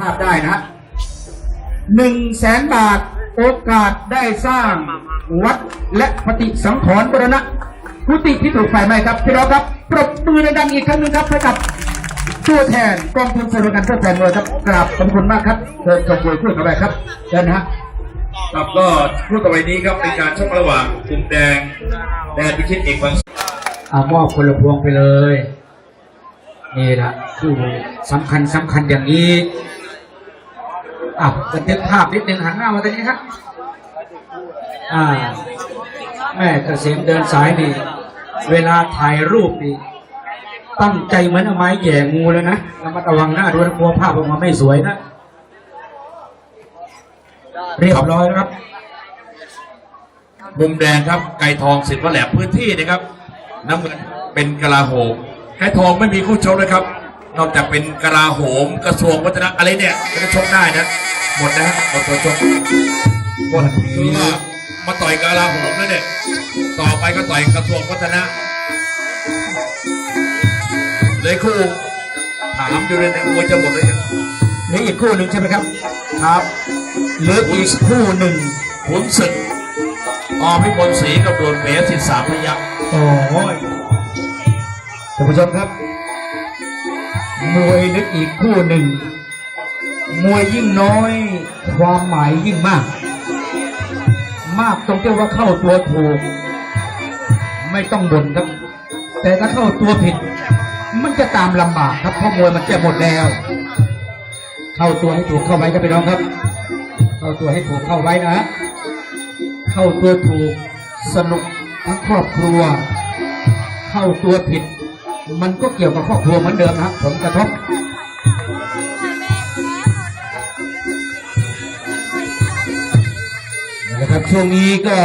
ภาพได้นะหนึ่งแสนบาทโอกาสได้สร้างวัดและปฏิสังขรณ์บรณะกุฏิที่ถูกไฟไหม้ครับพี่น้องครับปรบมือดังๆอีกครั้งหนึ่งครับให้กับตัวแทนกองทุนสนับสนุนการทดแทนมวยครับกราบขอบคุณมากครับเชิญชมมวยคู่ต่อไปครับเชิญนะฮะครับก็คู่ต่อไปนี้ครับเป็นการชกระหว่างกลุ่มแดงแดนพิชิตเอกบางเอามอบคนละพวงไปเลยนี่แหละคู่สำคัญสำคัญอย่างนี้ อะบันทึกภาพนิดนึงหันหน้ามาตรงนี้ครับอ่า แม่เกษมเดินสายนี่เวลาถ่ายรูปนี่ตั้งใจเหมือนเอาไม้แหย่งูเลยนะระมัดระวังหน้าด้วยกลัวภาพออกมาไม่สวยนะ เรียบร้อยครับ มุมแดงครับ ไก่ทองสิทธิ์วัดแหลมพื้นที่นะครับ น้ำเงินเป็นกลาโหมไก่ทองไม่มีคู่ชกเลยครับ นอกจากเป็นกลาโหมกระทรวงวัฒนธรรมอะไรเนี่ยก็จะชกได้นะ หมดนะฮะหมดตัวชกหมดคือว่ามาต่อยกลาโหมแล้วเนี่ยต่อไปก็ต่อยกระทรวงวัฒนธรรมเลยคู่ถามดูเลยนะมวยจะหมดเลยนะเหลืออีกคู่หนึ่งใช่ไหมครับ ครับเหลืออีกคู่หนึ่งขุนศึกอพิมลศรีกับโดนเมสิบสามพยักษ์โอ้ยท่านผู้ชมครับ มวยนึกอีกคู่หนึ่ง มวยยิ่งน้อย ความหมายยิ่งมาก มากตรงที่ว่าเข้าตัวถูก ไม่ต้องบ่นครับ แต่ถ้าเข้าตัวผิด มันจะตามลำบากครับเพราะมวยมันจะหมดแล้ว เข้าตัวให้ถูกเข้าไว้ครับพี่น้องครับ เข้าตัวให้ถูกเข้าไว้นะเข้าตัวถูกสนุกทั้งครอบครัว เข้าตัวผิด มันก็เกี่ยวกับครอบครัวเหมือนเดิมนะครับผลกระทบนะครับช่วงนี้ก็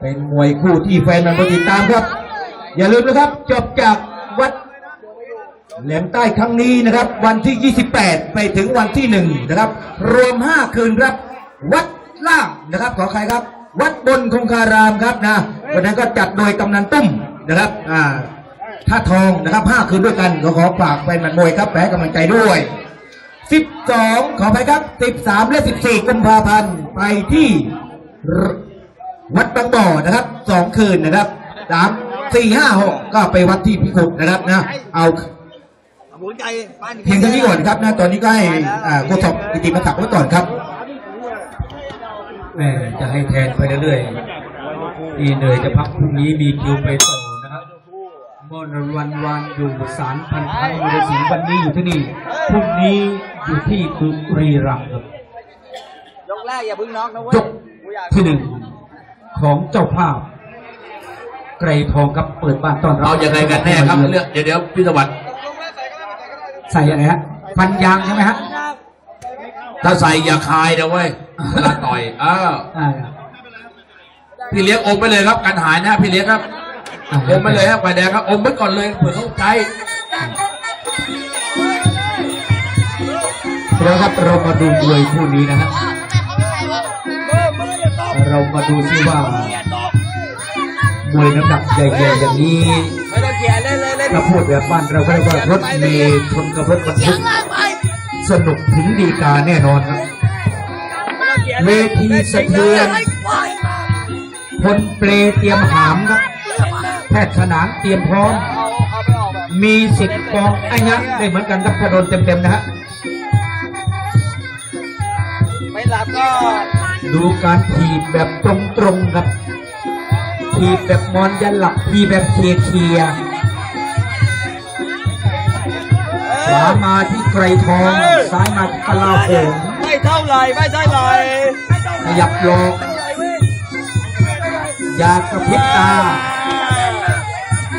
เป็นมวยคู่ที่แฟนมันติดตามครับ อย่าลืมนะครับ จบจากวัดแหลมใต้ครั้งนี้นะครับ วันที่ 28 ไปถึงวันที่ 1 นะครับ รวม 5 คืนครับ วัดล่างนะครับขอใครครับ วัดบนคงคารามครับนะวันนั้นก็จัดโดยกำนันตุ้มนะครับอ่า ท่าทองนะครับ5คืนด้วยกันก็ขอฝากแฟนหมัดมวยครับไปให้กำลังใจด้วย12ขอไปครับ13และ14กุมภาพันธ์ไปที่วัดบางบ่อนะครับสองคืนนะครับสามสี่ห้าหกก็ไปวัดที่พิคุนะครับนะเอาเพียงเท่านี้ก่อนครับนะตอนนี้ก็ให้โคศกกิติมาศักไว้ก่อนครับแม่จะให้แทนไปเรื่อยๆที่เหนื่อยจะพักพรุ่งนี้มีคิวไปต่อ เมื่อวันวันอยู่ศาลพันท้ายมรสิงห์วันนี้อยู่ที่นี่พรุ่งนี้อยู่ที่บุรีรัมย์ครับยกแรกอย่าเพึ่งน็อกนะเว้ยยกกูอยากที่หนึ่งของเจ้าภาพ ไกรทองครับเปิดบ้านต้อนรับเอาอย่างไรกันแน่ครับเรื่องเดี๋ยวเดี๋ยวพี่สวัสดิ์ใส่อะไรฮะฟันยางใช่ไหมฮะถ้าใส่อย่าคายนะเว้ยเวลาต่อยอ้าวอ่าพี่เลี้ยงอมไปเลยครับกันหายนะพี่เลี้ยงครับ อมไปเลยครับไฟแดงครับอมไว้ก่อนเลยเผื่อเขาใจแล้วครับเรามาดูมวยคู่นี้นะฮะเรามาดูซิว่ามวยน้ำหนักใหญ่ๆอย่างนี้ไม่ต้องเกียร์เล่นเลยเล่นถ้าพูดแบบบ้านเราก็เรียกว่ารถเมล์ชนกับรถบรรทุกสนุกถึงดีกาแน่นอนครับเวทีสะเทือนคนเปลเตรียมหามครับแพทย์สนามเตรียมพร้อมเอาเอาไปออกแบบมีสิทธิ์กองไอ้ยักษ์ได้เหมือนกันครับถ้าโดนเต็มๆนะฮะไม่รับก็ดูการถีบแบบตรงๆครับถีบแบบมอนยันหลักถีบแบบเคลียร์เคลียร์ขวามาที่ไกรทองซ้ายมาที่กลาโหมไม่เท่าไหรไม่เท่าไหรขยับหลอกอยากระพริบตา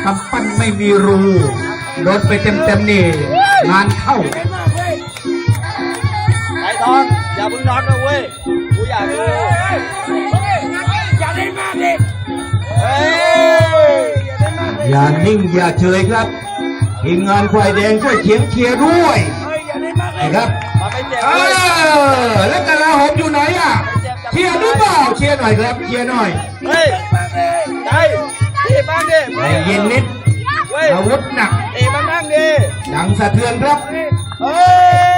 กำปั้นไม่มีรูโดนไปเต็มๆนี่งานเข้าไอ้ทองอย่าเพึ่งน็อกนะเว้ยกูอยากดูอย่าเล่นมากดิเฮ้ยอย่าเล่นมากดิอย่านิ่งอย่าเฉยครับทีมงานควายแดงช่วยเชียงเชียร์ด้วยเฮ้ยอย่าเล่นมากดินะครับมาไม่เจ็บเอเว้ยอแล้วกะลาโหมอยู่ไหนอะเชียร์หรือเปล่าเชียร์หน่อยครับเชียร์หน่อยเฮ้ยใจ ตีบ้างดิใจเย็นนิดเว้ยอาวุธหนักตีบ้างนั่งดิดังสะเทือนครับ เฮ้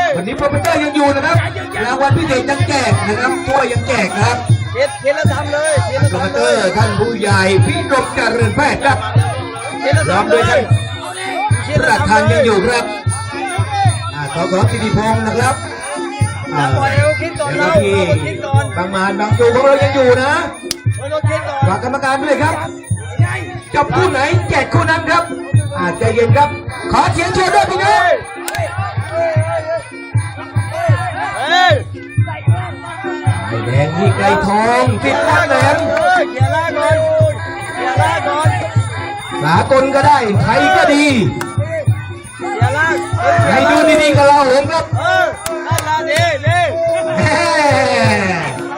ยวันนี้โปรโมเตอร์ยังอยู่นะครับรางวัลพิเศษยังแจกนะครับถ้วยยังแจกนะครับเขียนเขียนแล้วทำเลยเขียนแล้วโปรโมทำเตเลอยร์ท่านผู้ใหญ่พิรมเจริญแพทย์ครับเขียนแล้วพร้อมทำเลด้วยยท่านประธานยังอยู่ครับอ่าสสสิริพงศ์นะครับอย่าปล่อยให้เขาคิดก่อนแล้เราวก็ที่เราคิดก่อนบางมานบางจูของเรายังอยู่นะ เราคิดก่อน ฝากกรรมการด้วยครับ จับคู่ไหนแจกคู่นั้นครับอาจจะเย็นครับ ขอเสียงเชียร์ด้วยพี่น้องเฮ้ยไอ้แดงนี่ไกลทองสิบวัดแหลมเฮ้ยเขียนล่างก่อนเขียนล่างก่อนสากลก็ได้ไทยก็ดีเขียนล่างเฮ้ยเขียให้นดูล่างดีๆกับเราผมครับเออนั่นละดีดีแหม่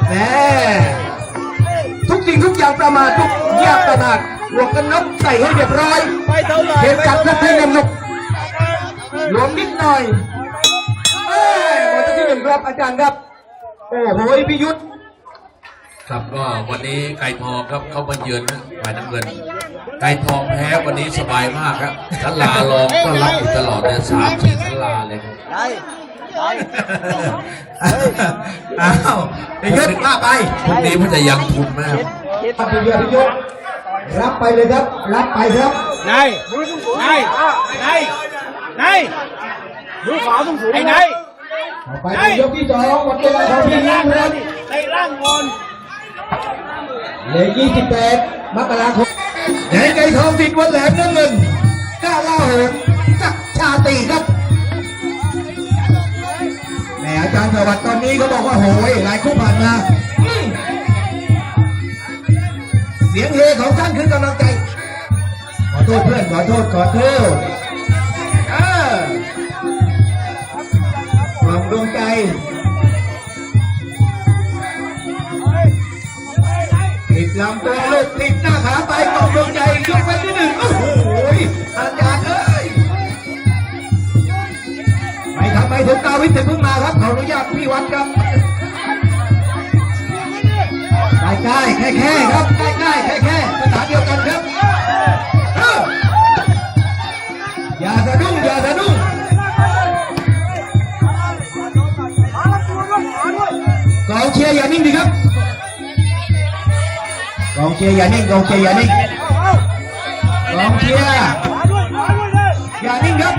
แหม่ทุกสิ่งทุกอย่างประมาททุกอย่างประมาท หมวกกันน็อกใส่ให้เรียบร้อยไปเท่าไหร่เข็มไปกัดเท่าก็ไหร่ให้แน่นหนุกหลวมนิดหน่อยเอ้ยวันที่หนึ่งครับอาจารย์ครับโอ้โหพี่ยุทธครับก็วันนี้ไก่ทองครับเข้ามาเยือนนะฝ่ายน้ำเงิน ไก่ทองแพ้วันนี้สบายมากครับทันลารองก็รับอยู่ตลอดเลยสามสี่ทันลาเลยครับได้ได้อ้าวพี่ยุทธมาไปพรุ่งนี้มันจะยังทุนไหมครับคิดครับพี่ยุทธพี่ยุทธ รับไปเลยครับ รับไปครับนายนายนายนายดูขาวสูงสูงไอ้นายต่อไปเป็นยกที่สองหมดเวลาของพี่ยิงครับในร่างก่อนเหลือ28มกราคมแดงไก่ทองติดวันแหลมน้ำเงินกล้าล่าโหงจักรชาตรีครับแหมอาจารย์สวัสดิ์ตอนนี้เขาบอกว่าโหยหลายคู่ผ่านมา ของท่านคือกำลังใจ ขอโทษเพื่อน ขอโทษ ขอโทษเออความดวงใจติดลำตัวลูกติดหน้าขาไปตกดวงใจยกไปที่หนึ่งโอ้โหอาจารย์เอ้ยไม่ทำไมถึงกาวิทย์ถึงเพิ่งมาครับขออนุญาตพี่วัดครับ ใกล้ใกล้แค่แค่ครับใกล้ใกล้แค่แค่ภาษาเดียวกันครับอย่าสะดุ้งอย่าสะดุ้งกองเชียร์อย่านิ่งดิครับกองเชียร์อย่านิ่งกองเชียร์อย่านิ่งกองเชียร์อย่านิ่งครับ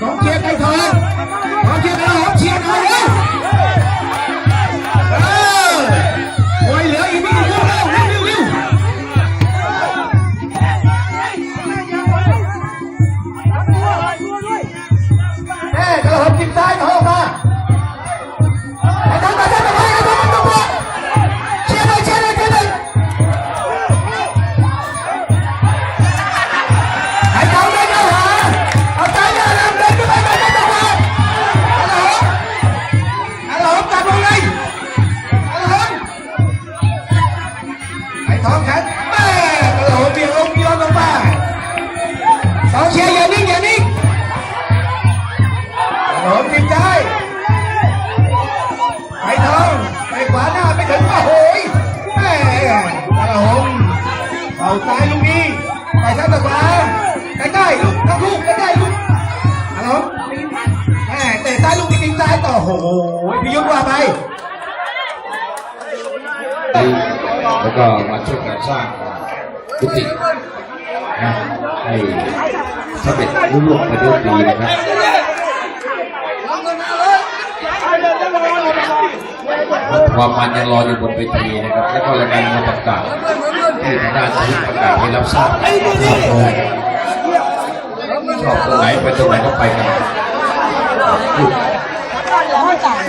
กองเชียร์ไก่ทองกองเชียร์ไก่ทองเชียร์หน่อย ระ โอ้โหพี่ยุทธว่าไป แล้วก็มาช่วยกันสร้างกุฏินะให้สำเร็จรุ่ร่วงไปด้วยดีนะครับความมันยังรออยู่บนเวทีนะครับ แล้วก็รายงานมาประกาศที่ทางด้านที่ประกาศให้รับทราบชอบตรงไหนไปตรงไหนก็ไปกัน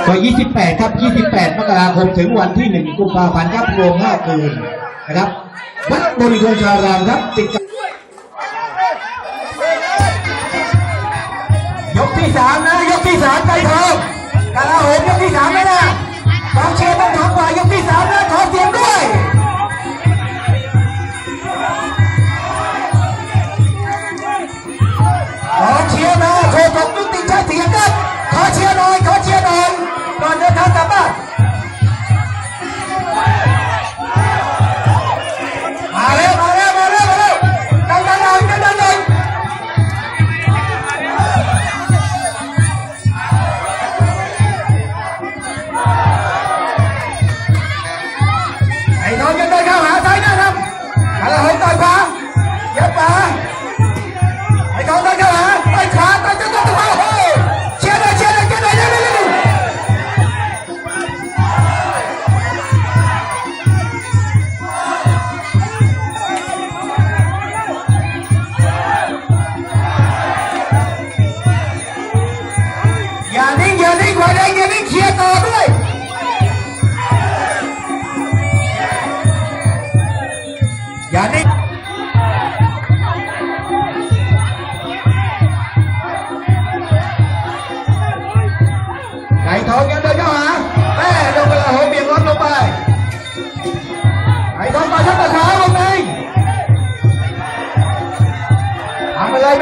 ก็28 ครับ 28 มกราคมถึงวันที่ 1 กุมภาพันธ์ครับรวม5คืนนะครับ วัดบริโภคชารามครับติดกับยกที่ 3 นะ ยกที่ 3 ไปทองกาลาโหมยกที่3แล้วนะกองเชียร์ต้องถามว่ายกที่ 3 นะขอเสียงด้วยขอเชียร์นะโชว์ตบยุติใช้เสียงครับขอเชียร์หน่อยขอเชียร์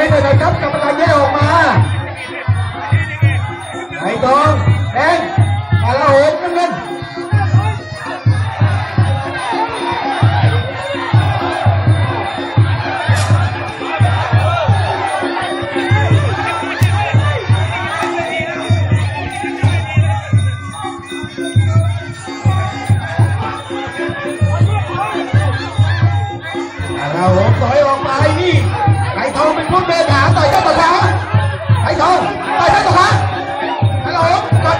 ทำอะไรไม่ได้เลยครับกรรมการแยกออกมาไก่ทองเป็นผู้เดินหาต่อยเจ้าต่อขาไก่ทองต่อยเจ้าต่อขาฮัลโหลกด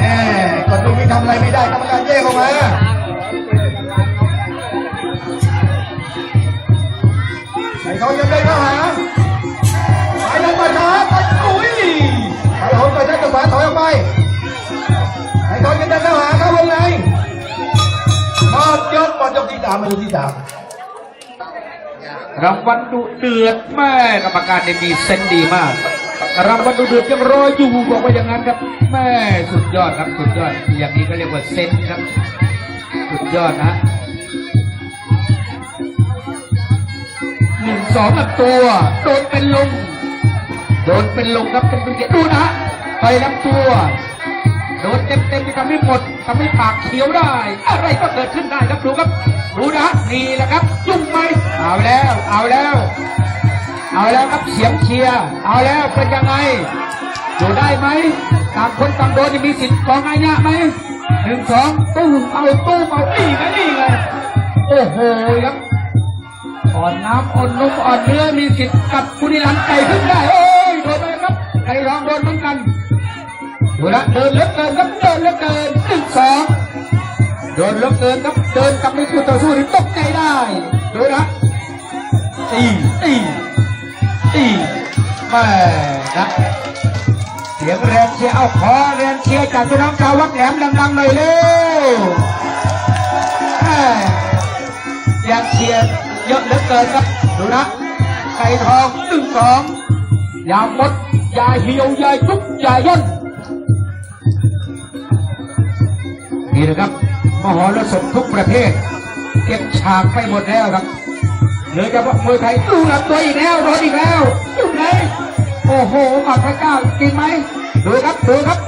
แหมกดตรงนี้ทำอะไรไม่ได้กรรมการแยกออกมาไก่ทองยังเดินเข้าหาไก่ทองต่อยขาต่อยอุ้ยไก่ทองต่อยเจ้าต่อขาถอยออกไปไก่ทองยังเดินเข้าหาเข้าวงในหมดยกหมดยกที่สามมาดูที่สาม รางวัลดุเดือดแม่กรรมการเนี่ยมีเซนดีมากรางวัลดุเดือดยังรออยู่บอกว่าอย่างนั้นครับแม่สุดยอดครับสุดยอดอย่างนี้ก็เรียกว่าเซนครับ สุดยอดนะหนึ่งสองลำตัวโดนเป็นลงโดนเป็นลงครับเป็นเกียรติดูนะไปลำตัว โดนเต็มเต็มๆทำให้หมดทำให้ปากเขียวได้ อะไรก็เกิดขึ้นได้ครับดูครับดูนะนี่แหละครับยุ่งไหมเอาแล้วเอาแล้ว เอาแล้วครับเสียงเชียร์เอาแล้วเป็นยังไงอยู่ได้ไหมต่างคนต่างโดนจะมีสิทธิ์กองอาญะไหมหนึ่งสองตู้เอาตู้เอานี่ไงนี่ไงโอ้โหครับอ่อนน้ำอ่อนนมอ่อนเนื้อมีสิทธิ์กับกุนิรันดร์ไก่ขึ้นได้โอ้ยโดนไปครับไก่ร้องโดนเหมือนกัน ดูนะเดินเลือเกินครับเดินเลือเกินหนึ่งสองเดินเลือเกินครับเดินกลับไปคู่ต่อสู้นี่ตกใจได้ดูนะตีตีตีแม่นะเสียงแรงเชียร์เอาขอแรงเชียร์จากพี่น้องชาววัดแหลมดังๆหน่อยเร็วแม่ยังเชียร์เยอะเหลือเกินครับดูนะไก่ทองหนึ่งสองอย่าหมดอย่าเหี่ยวอย่ายุบอย่าย่น นี่นะครับมหรสพทุกประเภทเก็บฉากไปหมดแล้วครับเหลือเฉพาะมวยไทยดูลำตัวอีกแล้วโดนอีกแล้วอยู่ไหนโอ้โหหมัดพระเจ้าจริงไหมดูครับดูครับ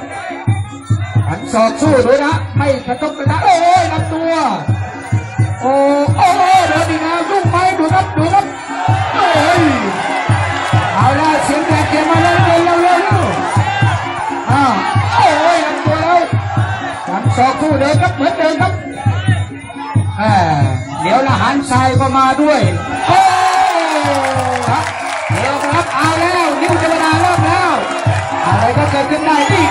หันศอกสู้ดูนะไม่กระทบกระทั่งโอ้ยลำตัว โอ้โอ้โดนอีกแล้วยุ่งไหมดูครับดูครับโอ้ยเอาละเสียงแตกเสียงมาแล้วเร็วเร็วเร็วเร็วอ่าโอ้ย ศอกคู่เดิมครับเหมือนเดิมครับเดี๋ยวละหันทรายก็มาด้วยโอ้ครับเดี๋ยวครับเอาแล้วนิ้วเทวดาเริ่มแล้วอะไรก็เกิดขึ้นได้นี่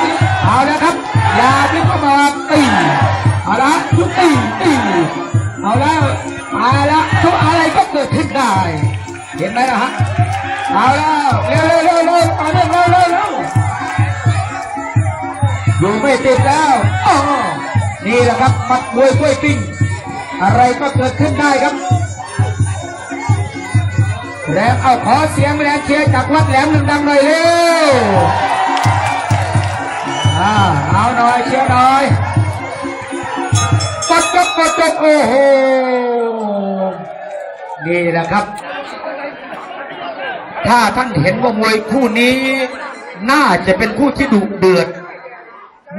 เอาแล้วครับยาพิษเข้ามาตีเอาละทุกตีตีเอาแล้วเอาละทุกอะไรก็เกิดขึ้นได้ เห็นไหมล่ะฮะเอาแล้วเร็วเร็วเร็วเร็วเอาเร็วเร็ว ไม่ติดแล้วอ้อนี่แหละครับมัดมวยกล้วยปิ้ง อะไรก็เกิดขึ้นได้ครับแรงเอาขอเสียงแรงเชียร์จากวัดแหลมดังหน่อยเร็วอ่าเอาหน่อยเชียร์หน่อยกดจบกดจบโอ้โหนี่แหละครับ ถ้าท่านเห็นว่ามวยคู่นี้ น่าจะเป็นคู่ที่ดุเดือด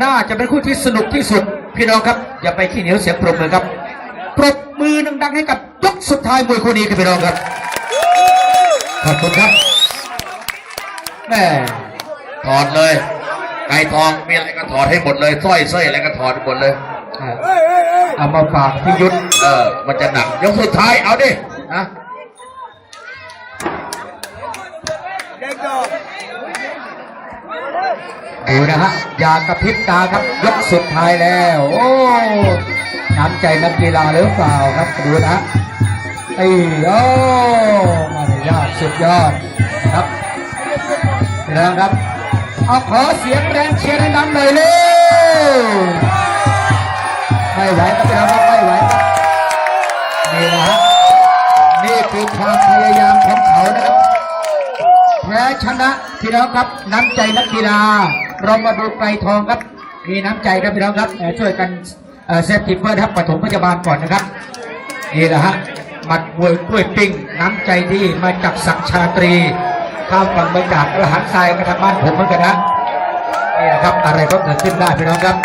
น่าจะเป็นคู่ที่สนุกที่สุด พี่น้องครับ อย่าไปขี้เหนียวเสียงปรบมือครับ ปรบมือดังๆให้กับยกสุดท้ายมวยคู่นี้ครับพี่น้องครับขอบคุณครับแม่ถอดเลย ไก่ทองมีอะไรก็ถอดให้หมดเลยสร้อยเส้ยอะไรก็ถอดหมดเลยอะเอามาฝากพี่ยุทธเออ มันจะหนักยกสุดท้ายเอาดินะ ดูนะฮะอย่ากระพริบตาครับยกสุดท้ายแล้ว โอ้น้ำใจนักกีฬาหรือเปล่าครับดูนะไอ้โอ้มายาทสุดยอดครับนะครับเอาขอเสียงแรงเชียร์ดังๆหน่อยเร็วไม่ไหวครับพี่น้องครับไม่ไหวนี่นะฮะนี่คือความพยายามของเขานะครับแพ้ชนะพี่น้องครับน้ำใจนักกีฬา รามาดูไกลทองครับ มีน้ำใจครับพี่น้องครับช่วยกันเซฟทีเพื่อครับปฐมพยาบาลก่อนนะครับนี่แหละฮะหมัดมวยกล้วยปิ้งน้ำใจที่มาจากศักชาตรี ข้ามฝั่งมาจากระหันทรายมาทางบ้านผมเหมือนกันนะนี่นะครับอะไรก็เกิดขึ้นได้พี่น้องครับ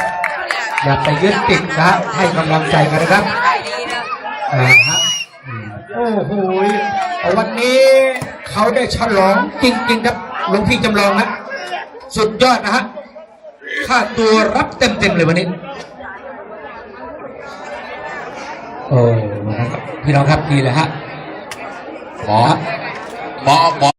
อย่าไปยึดติดนะให้กำลังใจกันนะครับอ่าฮะโอ้โหวันนี้เขาได้ฉลองจริงๆครับหลวงพี่จำลองฮะ สุดยอดนะฮะค่าตัวรับเต็มๆเลยวันนี้ โอ้นะครับพี่น้องครับนี่แหละฮะหมอหมอหมอ